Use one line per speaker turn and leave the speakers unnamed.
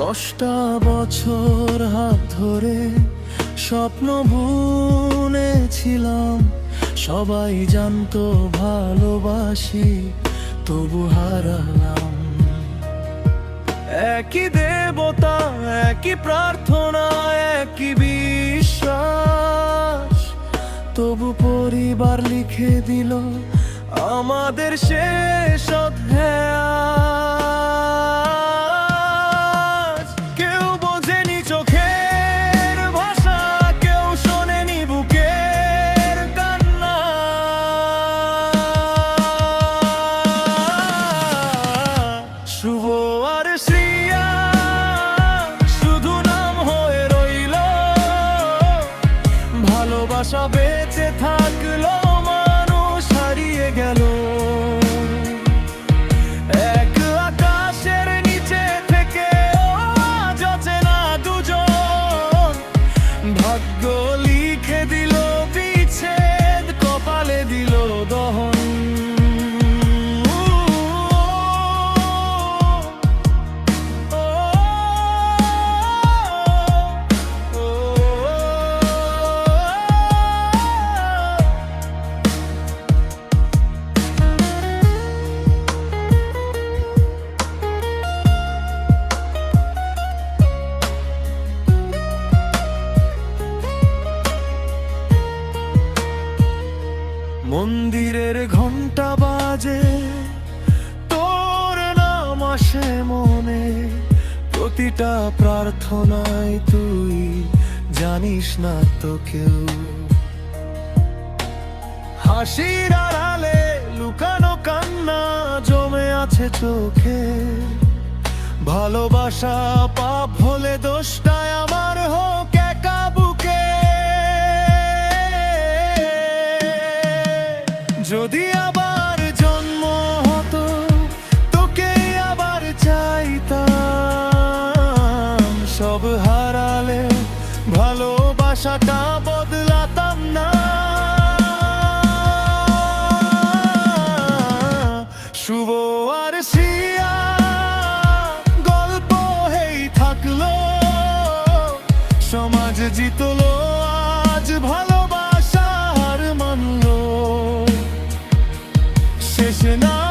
দশটা বছর হাত ধরে স্বপ্ন বুনেছিলাম। সবাই জানতো, ভালোবাসি, তবু হারালাম। একই দেবতা, একই প্রার্থনা, একই বিশ্বাস। তবু পরিবার লিখে দিল, আমাদের শেষ অধ্যায়। মন্দিরের ঘণ্টা বাজে। তোর নাম আসে মনে, প্রতিটা প্রার্থনায় তুই জানিস না তো কেউ। হাসির আড়ালে লুকানো কান্না জমে আছে চোখে। ভালোবাসা পাপ হলে দোষটায় আমার হোক পারসিয়া গল্প থাকল। সমাজ জিতলো আজ ভালোবাসার মানলো। শেষ না